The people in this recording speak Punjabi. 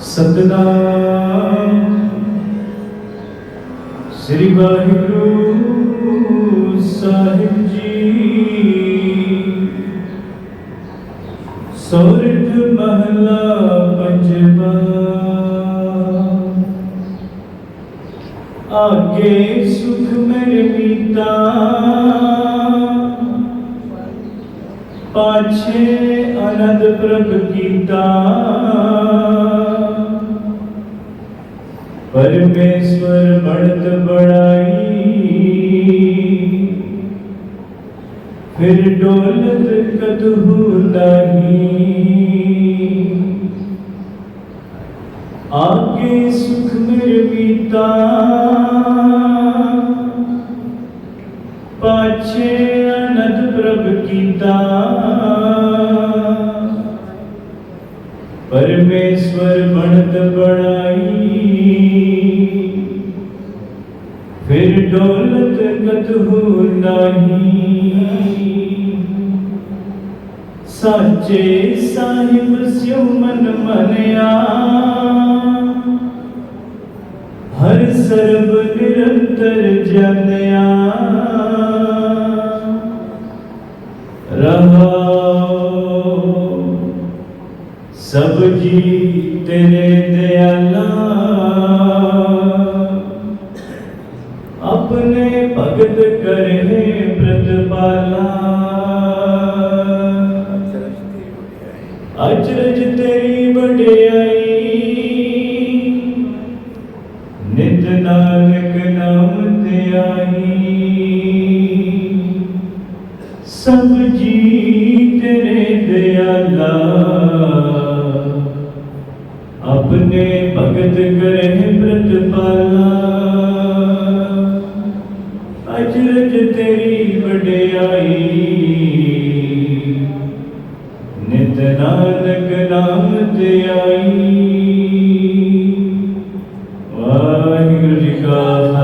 ਸਤਨਾਮ। ਸ੍ਰੀ ਵਾਹਿਗੁਰੂ ਸਾਹਿਬ ਜੀ। ਸੋਰਠ ਮਹਲਾ ਪੰਜਵਾ। ਆਗੇ ਸੁਖ ਮੇਰੇ ਪਾਛੇ ਅਨੰਦ ਪ੍ਰਭ ਕੀਤਾ। ਪਰਮੇਸ਼ਵਰ ਬੜਤ ਬੜਾਈ ਫਿਰ ਡੋਲਤ ਕਦਹੂ ਨਹੀਂ ਆਗੇ ਸੁਖ ਮੇਰੇ ਮੀਤਾ। ਪਾਛੇ ਅਨੰਦ ਪ੍ਰਭ ਕੀਤਾ। ਪਰਮੇਸ਼ਵਰ ਬਣਤ ਬਣਾਈ। ਫਿਰ ਡੋਲਤ ਕਤਹੂ ਨਹੀਂ ਸਾਚੇ ਸਾਹਿਬ ਸਿਉ ਮਨ ਮਨਿਆ ਹਰ ਸਰਬ ਨਿਰੰਤਰ ਜਨਿਆ ਰਹਾਉ ਸਭ ਜੀ ਤੇਰੇ ਦਿਆਲਾ ਭਗਤ ਕਰੇ ਪ੍ਰਤਪਾਲਾ। ਅਚਰਜ ਤੇਰੀ ਵਡਿਆਈ। ਨਿਤ ਨਾਨਕ ਨਾਮ ਧਿਆਈ ਸਭ ਜੀ ਤੇਰੇ ਦਿਆਲਾ। ਆਪਣੇ ਭਗਤ ਕਰੇ ਪ੍ਰਤਪਾਲਾ। ਨਿਤ ਨਾਨਕ ਨਾਮ ਤੇ ਆਈ ਵਾਹਿਗੁਰੂ ਜੀ ਕਾ